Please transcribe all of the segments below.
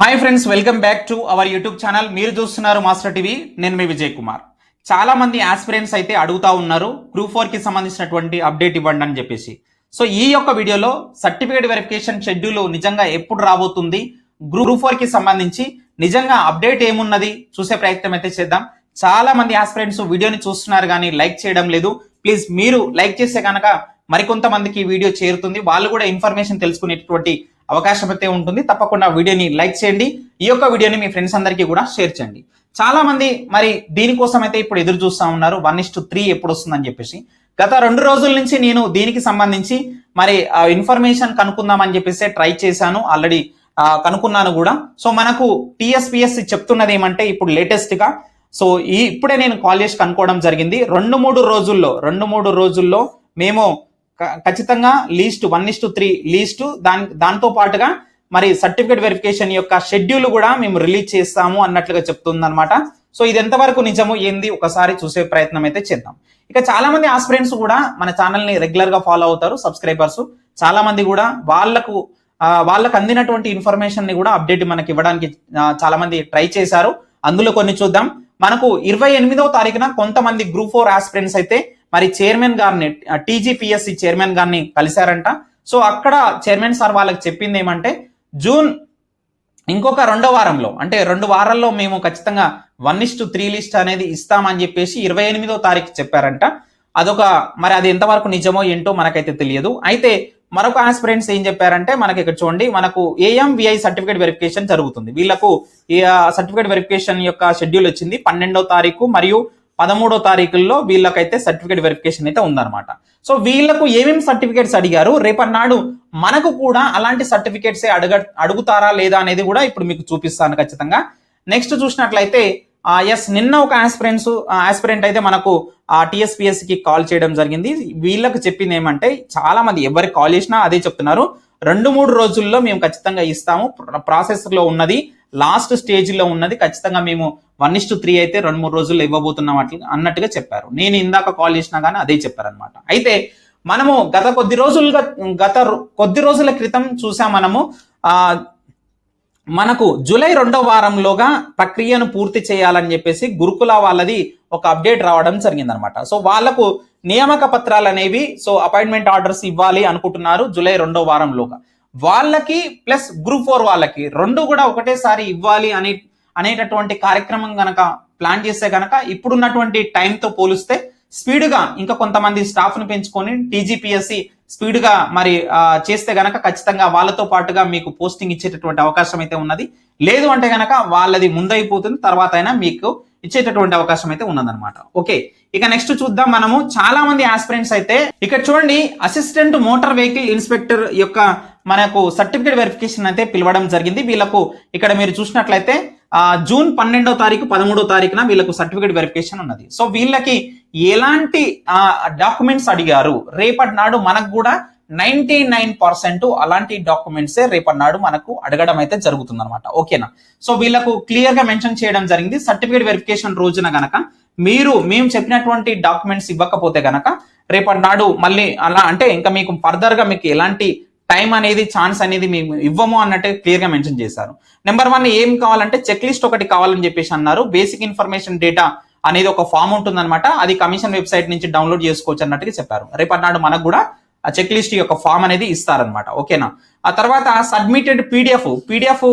Hi friends welcome back to our YouTube channel మీరు చూస్తున్నారు master TV నేను మీ విజయ్ కుమార్. చాలా మంది ఆస్పిరెంట్స్ అయితే అడుగుతా ఉన్నారు. గ్రూప్ ఫోర్కి సంబంధించినటువంటి అప్డేట్ ఇవ్వండి అని చెప్పేసి. సో ఈ యొక్క వీడియోలో సర్టిఫికేట్ వెరిఫికేషన్ షెడ్యూల్ నిజంగా ఎప్పుడు రాబోతుంది? గ్రూప్ ఫోర్కి సంబంధించి నిజంగా అప్డేట్ ఏమున్నది? చూసే ప్రయత్నం అయితే చేద్దాం. చాలా మంది ఆస్పిరెంట్స్ వీడియోని చూస్తున్నారు కానీ లైక్ చేయడం లేదు. ప్లీజ్ మీరు లైక్ చేస్తే కనుక మరికొంతమందికి ఈ వీడియో చేరుతుంది. వాళ్ళు కూడా ఇన్ఫర్మేషన్ తెలుసుకునేటువంటి అవకాశం అయితే ఉంటుంది. తప్పకుండా వీడియోని లైక్ చేయండి. ఈ యొక్క వీడియోని మీ ఫ్రెండ్స్ అందరికీ కూడా షేర్ చేయండి. చాలా మంది మరి దీనికోసం అయితే ఇప్పుడు ఎదురు చూస్తూ ఉన్నారు. వన్ ఇస్ టు త్రీ ఎప్పుడు వస్తుందని చెప్పేసి. గత రెండు రోజుల నుంచి నేను దీనికి సంబంధించి మరి ఇన్ఫర్మేషన్ కనుక్కుందామని చెప్పేసి ట్రై చేశాను. ఆల్రెడీ కనుక్కున్నాను కూడా. సో మనకు టీఎస్పిఎస్సి చెప్తున్నది ఏమంటే ఇప్పుడు లేటెస్ట్గా. సో ఈ ఇప్పుడే నేను కాల్ చేసి కనుక్కోవడం జరిగింది. రెండు మూడు రోజుల్లో రెండు మూడు రోజుల్లో మేము ఖచ్చితంగా list one is to three list దాని దాంతో పాటుగా మరి సర్టిఫికేట్ వెరిఫికేషన్ యొక్క షెడ్యూల్ కూడా మేము రిలీజ్ చేస్తాము అన్నట్లుగా చెప్తుందన్నమాట. సో ఇది ఎంతవరకు నిజము ఏంది ఒకసారి చూసే ప్రయత్నం అయితే చేద్దాం. ఇక చాలా మంది ఆస్పిరెంట్స్ కూడా మన ఛానల్ని రెగ్యులర్గా ఫాలో అవుతారు సబ్స్క్రైబర్స్. చాలా మంది కూడా వాళ్ళకు వాళ్ళకు అందినటువంటి ఇన్ఫర్మేషన్ని కూడా అప్డేట్ మనకి ఇవ్వడానికి చాలా మంది ట్రై చేశారు. అందులో కొన్ని చూద్దాం. మనకు ఇరవై ఎనిమిదవ తారీఖున కొంతమంది గ్రూప్ ఫోర్ ఆస్పిరెంట్స్ అయితే మరి చైర్మన్ గారిని టీజీపీఎస్సి చైర్మన్ గారిని కలిశారంట. సో అక్కడ చైర్మన్ సార్ వాళ్ళకి చెప్పింది ఏమంటే జూన్ ఇంకొక రెండో వారంలో అంటే రెండు వారాల్లో మేము ఖచ్చితంగా one is to three list అనేది ఇస్తామని చెప్పేసి ఇరవై ఎనిమిదో తారీఖు చెప్పారంట. అదొక మరి అది ఎంతవరకు నిజమో ఏంటో మనకైతే తెలియదు. అయితే మరొక ఆస్పిరెంట్స్ ఏం చెప్పారంటే మనకి ఇక్కడ చూడండి మనకు ఏఎంవిఐ సర్టిఫికేట్ వెరిఫికేషన్ జరుగుతుంది. వీళ్ళకు ఈ సర్టిఫికేట్ వెరిఫికేషన్ యొక్క షెడ్యూల్ వచ్చింది పన్నెండో తారీఖు మరియు పదమూడో తారీఖుల్లో వీళ్ళకైతే సర్టిఫికేట్ వెరిఫికేషన్ అయితే ఉందన్నమాట. సో వీళ్ళకు ఏమేమి సర్టిఫికేట్స్ అడిగారు? రేపన్నాడు మనకు కూడా అలాంటి సర్టిఫికేట్స్ అడగ అడుగుతారా లేదా అనేది కూడా ఇప్పుడు మీకు చూపిస్తాను ఖచ్చితంగా. నెక్స్ట్ చూసినట్లయితే ఎస్ నిన్న ఒక ఆస్పిరెంట్స్ ఆస్పిరెంట్ అయితే మనకు ఆ టిఎస్పిఎస్కి కాల్ చేయడం జరిగింది. వీళ్ళకి చెప్పింది ఏమంటే చాలా మంది ఎవరికి కాల్ చేసినా అదే చెప్తున్నారు. రెండు మూడు రోజుల్లో మేము ఖచ్చితంగా ఇస్తాము. ప్రాసెస్లో ఉన్నది లాస్ట్ స్టేజ్లో ఉన్నది ఖచ్చితంగా మేము వన్ ఇస్ టు త్రీ అయితే రెండు మూడు రోజుల్లో ఇవ్వబోతున్నాం అట్లా అన్నట్టుగా చెప్పారు. నేను ఇందాక కాల్ చేసినా కానీ అదే చెప్పారనమాట అయితే మనము గత కొద్ది రోజులుగా గత కొద్ది రోజుల క్రితం చూసాం మనము మనకు జూలై రెండో వారంలోగా ప్రక్రియను పూర్తి చేయాలని చెప్పేసి గురుకుల వాళ్ళది ఒక అప్డేట్ రావడం జరిగిందనమాట. సో వాళ్ళకు నియామక పత్రాలు అనేవి సో అపాయింట్మెంట్ ఆర్డర్స్ ఇవ్వాలి అనుకుంటున్నారు జూలై రెండో వారంలోగా. వాళ్ళకి ప్లస్ గ్రూప్ ఫోర్ వాళ్ళకి రెండు కూడా ఒకటేసారి ఇవ్వాలి అనే అనేటటువంటి కార్యక్రమం గనక ప్లాన్ చేస్తే గనక ఇప్పుడున్నటువంటి టైంతో పోలిస్తే స్పీడ్గా ఇంకా కొంతమంది స్టాఫ్ను పెంచుకొని టీజీపీఎస్సి స్పీడ్గా మరి చేస్తే గనక ఖచ్చితంగా వాళ్ళతో పాటుగా మీకు పోస్టింగ్ ఇచ్చేటటువంటి అవకాశం అయితే ఉన్నది. లేదు అంటే గనక వాళ్ళది ముందైపోతుంది తర్వాత అయినా మీకు ఇచ్చేటటువంటి అవకాశం అయితే ఉన్నదన్నమాట. ఓకే ఇక నెక్స్ట్ చూద్దాం మనము. చాలా మంది ఆస్పిరెంట్స్ అయితే ఇక్కడ చూడండి అసిస్టెంట్ మోటార్ వెహికల్ ఇన్స్పెక్టర్ యొక్క మనకు సర్టిఫికేట్ వెరిఫికేషన్ అయితే పిలవడం జరిగింది. వీళ్ళకు ఇక్కడ మీరు చూసినట్లయితే జూన్ పన్నెండో తారీఖు పదమూడో తారీఖున వీళ్ళకు సర్టిఫికేట్ వెరిఫికేషన్ ఉన్నది. సో వీళ్ళకి ఎలాంటి డాక్యుమెంట్స్ అడిగారు? రేపటి నాడు మనకు కూడా నైన్టీ నైన్ పర్సెంట్ అలాంటి డాక్యుమెంట్సే రేపటి నాడు మనకు అడగడం అయితే జరుగుతుంది అనమాట ఓకేనా? సో వీళ్ళకు క్లియర్గా మెన్షన్ చేయడం జరిగింది. సర్టిఫికేట్ వెరిఫికేషన్ రోజున గనక మీరు మేము చెప్పినటువంటి డాక్యుమెంట్స్ ఇవ్వకపోతే గనక రేపటి నాడు మళ్ళీ అలా అంటే ఇంకా మీకు ఫర్దర్గా మీకు ఎలాంటి టైం అనేది ఛాన్స్ అనేది మేము ఇవ్వము అన్నట్టు క్లియర్గా మెన్షన్ చేశారు. నెంబర్ వన్ ఏం కావాలంటే చెక్ లిస్ట్ ఒకటి కావాలని చెప్పేసి అన్నారు. బేసిక్ ఇన్ఫర్మేషన్ డేటా అనేది ఒక ఫామ్ ఉంటుందన్నమాట. అది కమిషన్ వెబ్సైట్ నుంచి డౌన్లోడ్ చేసుకోవచ్చు అన్నట్టుగా చెప్పారు. రేపటి నాడు మనకు కూడా ఆ చెక్ లిస్ట్ యొక్క ఫామ్ అనేది ఇస్తారనమాట ఓకేనా ఆ తర్వాత సబ్మిటెడ్ పీడిఎఫ్ పీడిఎఫ్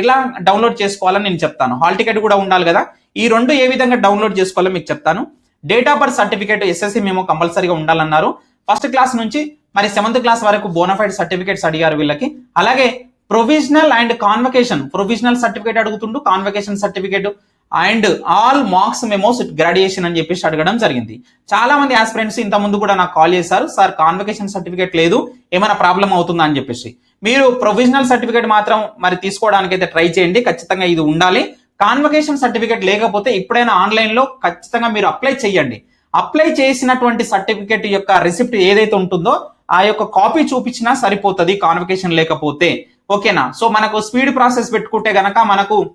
ఎలా డౌన్లోడ్ చేసుకోవాలని నేను చెప్తాను. హాల్ టికెట్ కూడా ఉండాలి కదా? ఈ రెండు ఏ విధంగా డౌన్లోడ్ చేసుకోవాలో మీకు చెప్తాను. Date of birth certificate SSC మేము కంపల్సరీగా ఉండాలన్నారు. ఫస్ట్ క్లాస్ నుంచి మరి సెవెంత్ క్లాస్ వరకు బోనఫైడ్ సర్టిఫికేట్స్ అడిగారు వీళ్ళకి. అలాగే provisional and convocation provisional certificate అడుగుతుండు convocation certificate and all marks memos graduation అని చెప్పేసి అడగడం జరిగింది. చాలా మంది ఆస్పిరెంట్స్ ఇంత ముందు కూడా నాకు కాల్ చేశారు. సార్ కాన్వకేషన్ సర్టిఫికేట్ లేదు. ఏమైనా ప్రాబ్లం అవుతుందా? అని చెప్పేసి. మీరు ప్రొవిజనల్ సర్టిఫికేట్ మాత్రం మరి తీసుకోవడానికి అయితే ట్రై చేయండి. ఖచ్చితంగా ఇది ఉండాలి. కాన్వకేషన్ సర్టిఫికేట్ లేకపోతే ఇప్పుడైనా ఆన్లైన్లో ఖచ్చితంగా మీరు అప్లై చేయండి. అప్లై చేసినటువంటి సర్టిఫికేట్ యొక్క రిసిప్ట్ ఏదైతే ఉంటుందో ఆ యొక్క కాపీ చూపించినా సరిపోతుంది కాన్వకేషన్ లేకపోతే. ఓకేనా? సో మనకు స్పీడ్ ప్రాసెస్ పెట్టుకుంటే గనక మనకు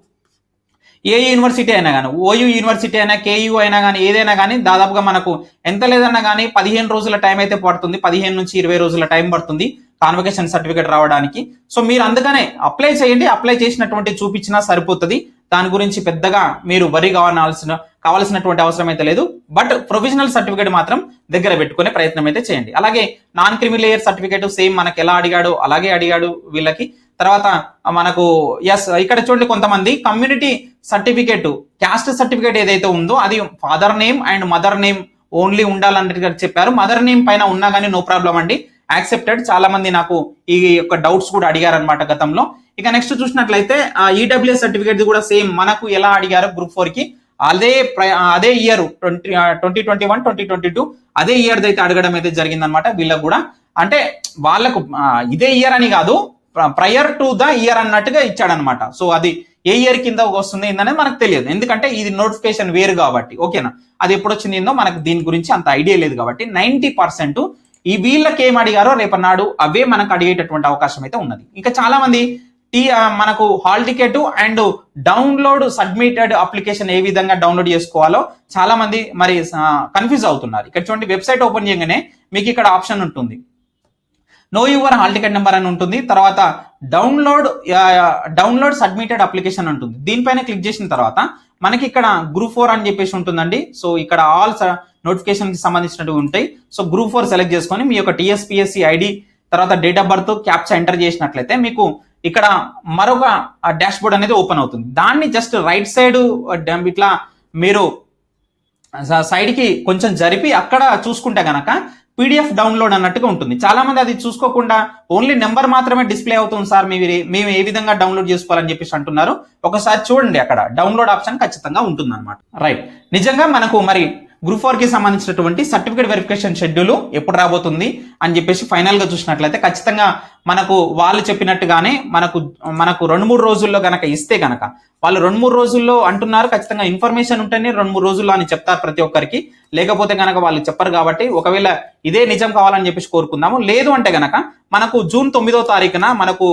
ఏ యూనివర్సిటీ అయినా కానీ ఓయూ యూనివర్సిటీ అయినా కేయూ అయినా కానీ ఏదైనా కానీ దాదాపుగా మనకు ఎంత లేదన్నా కానీ పదిహేను రోజుల టైం అయితే పడుతుంది. పదిహేను నుంచి ఇరవై రోజుల టైం పడుతుంది కాన్వకేషన్ సర్టిఫికేట్ రావడానికి. సో మీరు అందుకనే అప్లై చేయండి. అప్లై చేసినటువంటి చూపించినా సరిపోతుంది. దాని గురించి పెద్దగా మీరు వరి కావాల్సిన కావాల్సినటువంటి అవసరం అయితే లేదు. బట్ ప్రొవిజనల్ సర్టిఫికేట్ మాత్రం దగ్గర పెట్టుకునే ప్రయత్నం అయితే చేయండి. అలాగే నాన్ క్రిమిలేయర్ సర్టిఫికేట్ సేమ్ మనకి ఎలా అడిగాడో అలాగే అడిగాడు వీళ్ళకి. తర్వాత మనకు ఎస్ ఇక్కడ చూడండి కొంతమంది కమ్యూనిటీ సర్టిఫికేట్ క్యాస్ట్ సర్టిఫికేట్ ఏదైతే ఉందో అది father name and mother name only ఉండాలని చెప్పారు. మదర్ నేమ్ పైన ఉన్నా కానీ నో ప్రాబ్లం అండి. యాక్సెప్టెడ్ చాలా మంది నాకు ఈ యొక్క డౌట్స్ కూడా అడిగారనమాట గతంలో. ఇక నెక్స్ట్ చూసినట్లయితే ఈడబ్ల్యూఎస్ సర్టిఫికేట్ కూడా సేమ్ మనకు ఎలా అడిగారు గ్రూప్ ఫోర్కి? అదే అదే year twenty twenty twenty one twenty twenty two అదే ఇయర్ అయితే అడగడం అయితే జరిగిందనమాట వీళ్ళకు కూడా. అంటే వాళ్ళకు ఇదే ఇయర్ అని కాదు ప్రయర్ టు ద ఇయర్ అన్నట్టుగా ఇచ్చాడనమాట. సో అది ఏ ఇయర్ కింద వస్తుంది ఏందనేది మనకు తెలియదు. ఎందుకంటే ఇది నోటిఫికేషన్ వేరు కాబట్టి. ఓకేనా అది ఎప్పుడు వచ్చింది ఏందో మనకు దీని గురించి అంత ఐడియా లేదు కాబట్టి నైన్టీ పర్సెంట్ ఈ వీళ్ళకి ఏం అడిగారో రేపన్నాడు అవే మనకు అడిగేటటువంటి అవకాశం అయితే ఉన్నది. ఇంకా చాలా మంది టీ మనకు hall ticket and download submitted application ఏ విధంగా డౌన్లోడ్ చేసుకోవాలో చాలా మంది మరి కన్ఫ్యూజ్ అవుతున్నారు. ఇక్కడ చూడండి వెబ్సైట్ ఓపెన్ చేయగానే మీకు ఇక్కడ ఆప్షన్ ఉంటుంది. Know your hall ticket number అని ఉంటుంది. తర్వాత డౌన్లోడ్ డౌన్లోడ్ సబ్మిటెడ్ అప్లికేషన్ ఉంటుంది. దీనిపైన క్లిక్ చేసిన తర్వాత మనకి ఇక్కడ గ్రూప్ ఫోర్ అని చెప్పేసి ఉంటుందండి. సో ఇక్కడ ఆల్ నోటిఫికేషన్కి సంబంధించినవి ఉంటాయి. సో గ్రూప్ ఫోర్ సెలెక్ట్ చేసుకొని మీ యొక్క టిఎస్పిఎస్సి ఐడి తర్వాత date of birth captcha enter చేసినట్లయితే మీకు ఇక్కడ మరొక డాష్ బోర్డ్ అనేది ఓపెన్ అవుతుంది. దాన్ని జస్ట్ రైట్ సైడ్ ఇట్లా మీరు సైడ్కి కొంచెం జరిపి అక్కడ చూసుకుంటే గనక పీడిఎఫ్ డౌన్లోడ్ అన్నట్టుగా ఉంటుంది. చాలా మంది అది చూసుకోకుండా ఓన్లీ నెంబర్ మాత్రమే డిస్ప్లే అవుతుంది సార్. మీరు మేము ఏ విధంగా డౌన్లోడ్ చేసుకోవాలని చెప్పేసి అంటున్నారు. ఒకసారి చూడండి అక్కడ. డౌన్లోడ్ ఆప్షన్ ఖచ్చితంగా ఉంటుంది అనమాట రైట్ నిజంగా మనకు మరి గ్రూప్ ఫోర్కి సంబంధించినటువంటి సర్టిఫికేట్ వెరిఫికేషన్ షెడ్యూల్ ఎప్పుడు రాబోతుంది అని చెప్పేసి ఫైనల్గా చూసినట్లయితే ఖచ్చితంగా మనకు వాళ్ళు చెప్పినట్టుగానే మనకు మనకు రెండు మూడు రోజుల్లో గనక ఇస్తే కనుక వాళ్ళు రెండు మూడు రోజుల్లో అంటున్నారు ఖచ్చితంగా ఇన్ఫర్మేషన్ ఉంటేనే రెండు మూడు రోజుల్లో అని చెప్తారు ప్రతి ఒక్కరికి. లేకపోతే గనక వాళ్ళు చెప్పరు కాబట్టి ఒకవేళ ఇదే నిజం కావాలని చెప్పేసి కోరుకుందాము. లేదు అంటే గనక మనకు జూన్ తొమ్మిదో తారీఖున మనకు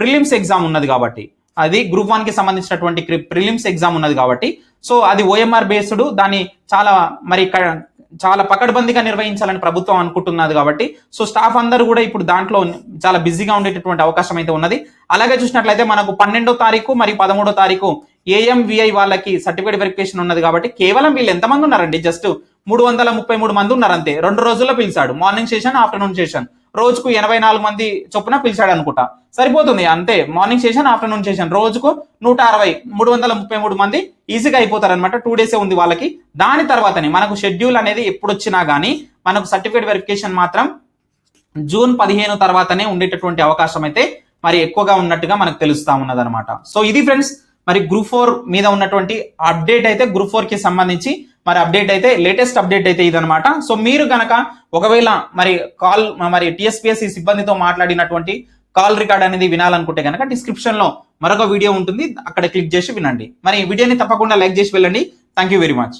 ప్రిలిమ్స్ ఎగ్జామ్ ఉన్నది కాబట్టి అది గ్రూప్ వన్కి సంబంధించినటువంటి ప్రిలిమ్స్ ఎగ్జామ్ ఉన్నది కాబట్టి. సో అది ఓఎంఆర్ బేస్డ్ దాన్ని చాలా మరి చాలా పకడ్బందీగా నిర్వహించాలని ప్రభుత్వం అనుకుంటున్నది కాబట్టి. సో స్టాఫ్ అందరూ కూడా ఇప్పుడు దాంట్లో చాలా బిజీగా ఉండేటటువంటి అవకాశం అయితే ఉన్నది. అలాగే చూసినట్లయితే మనకు పన్నెండో తారీఖు మరియు పదమూడో తారీఖు ఏఎంవిఐ వాళ్ళకి సర్టిఫికేట్ వెరిఫికేషన్ ఉన్నది కాబట్టి కేవలం వీళ్ళు ఎంతమంది ఉన్నారండి? జస్ట్ మూడు వందల ముప్పై మూడు మంది ఉన్నారు అంతే రెండు రోజుల్లో పిలిచాడు. మార్నింగ్ సెషన్ ఆఫ్టర్నూన్ సెషన్ రోజుకు ఎనభై నాలుగు మంది చొప్పున పిలిచాడు అనుకుంటా సరిపోతుంది అంతే. మార్నింగ్ సెషన్ ఆఫ్టర్నూన్ సెషన్ రోజుకు నూట అరవై మూడు వందల ముప్పై మూడు మంది ఈజీగా అయిపోతారు అనమాట టూ డేసే ఉంది వాళ్ళకి. దాని తర్వాతనే మనకు షెడ్యూల్ అనేది ఎప్పుడు వచ్చినా కానీ మనకు సర్టిఫికేట్ వెరిఫికేషన్ మాత్రం జూన్ పదిహేను తర్వాతనే ఉండేటటువంటి అవకాశం అయితే మరి ఎక్కువగా ఉన్నట్టుగా మనకు తెలుస్తా ఉన్నదనమాట సో ఇది ఫ్రెండ్స్ మరి గ్రూప్ ఫోర్ మీద ఉన్నటువంటి అప్డేట్ అయితే గ్రూప్ ఫోర్కి సంబంధించి మరి అప్డేట్ అయితే లేటెస్ట్ అప్డేట్ అయితే ఇదనమాట సో మీరు గనక ఒకవేళ మరి కాల్ మరి టీఎస్పీఎస్సీ సిబ్బందితో మాట్లాడినటువంటి కాల్ రికార్డ్ అనేది వినాలనుకుంటే కనుక డిస్క్రిప్షన్లో మరొక వీడియో ఉంటుంది. అక్కడ క్లిక్ చేసి వినండి. మరి ఈ వీడియోని తప్పకుండా లైక్ చేసి వెళ్ళండి. Thank you very much